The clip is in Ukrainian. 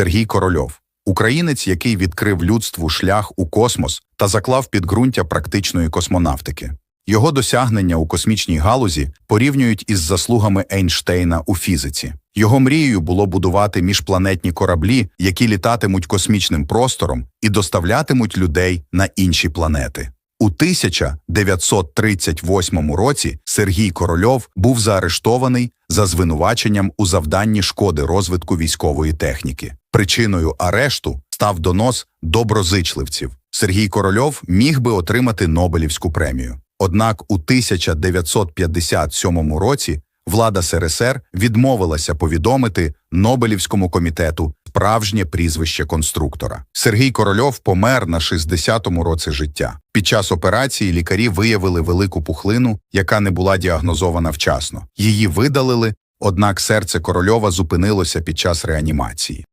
Сергій Корольов, українець, який відкрив людству шлях у космос та заклав підґрунтя практичної космонавтики. Його досягнення у космічній галузі порівнюють із заслугами Ейнштейна у фізиці. Його мрією було будувати міжпланетні кораблі, які літатимуть космічним простором і доставлятимуть людей на інші планети. У 1938 році Сергій Корольов був заарештований за звинуваченням у завданні шкоди розвитку військової техніки. Причиною арешту став донос доброзичливців. Сергій Корольов міг би отримати Нобелівську премію. Однак у 1957 році влада СРСР відмовилася повідомити Нобелівському комітету справжнє прізвище конструктора. Сергій Корольов помер на 60-му році життя. Під час операції лікарі виявили велику пухлину, яка не була діагнозована вчасно. Її видалили, однак серце Корольова зупинилося під час реанімації.